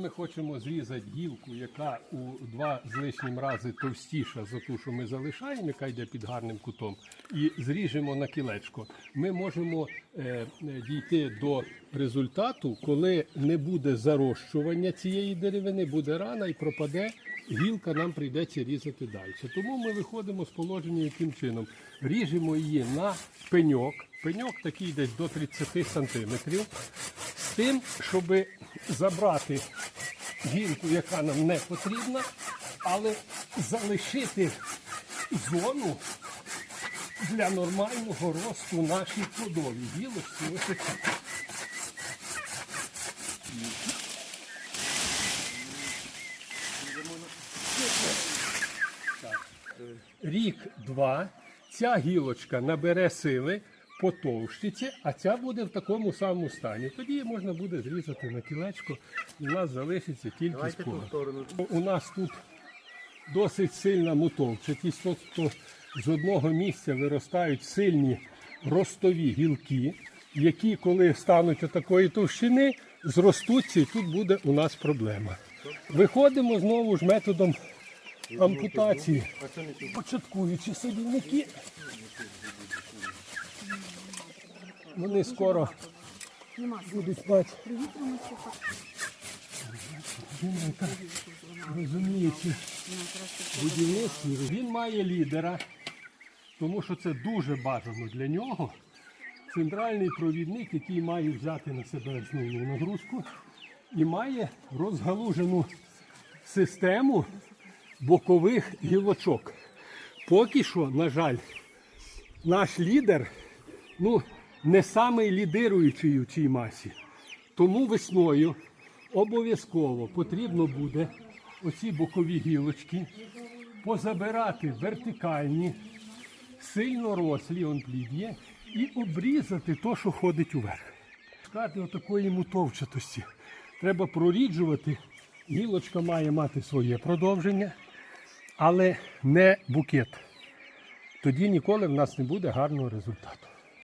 Ми хочемо зрізати гілку, яка у два з лишнім рази товстіша за ту, що ми залишаємо, яка йде під гарним кутом, і зріжемо на кілечко. Ми можемо е, дійти до результату, коли не буде зарощування цієї деревини, буде рана і пропаде. Гілка нам прийдеться різати далі. Тому ми виходимо з положення яким чином. Ріжемо її на пеньок. Пеньок такий десь до 30 сантиметрів. З тим, щоб забрати гілку, яка нам не потрібна, але залишити зону для нормального росту нашій плодовій гілочці. Ось такі. Рік-два ця гілочка набере сили, потовщиться, а ця буде в такому самому стані. Тоді її можна буде зрізати на кілечко, і в нас залишиться тільки сторону. У нас тут досить сильна мутовчатість, тобто з одного місця виростають сильні ростові гілки, які, коли стануть отакої товщини, зростуться, і тут буде у нас проблема. Виходимо знову ж методом ампутації. Початкуючи садівники. Вони скоро будуть мати розуміючи будівництві, він має лідера, тому що це дуже бажано для нього. Центральний провідник, який має взяти на себе основну нагрузку і має розгалужену систему бокових гілочок. Поки що, на жаль, наш лідер ну, не самий лідируючий у цій масі. Тому весною обов'язково потрібно буде оці бокові гілочки позабирати вертикальні, сильно рослі, он плід і обрізати то, що ходить уверх. Шукати отакої мутовчатості. Треба проріджувати. Гілочка має мати своє продовження, але не букет. Тоді ніколи в нас не буде гарного результату.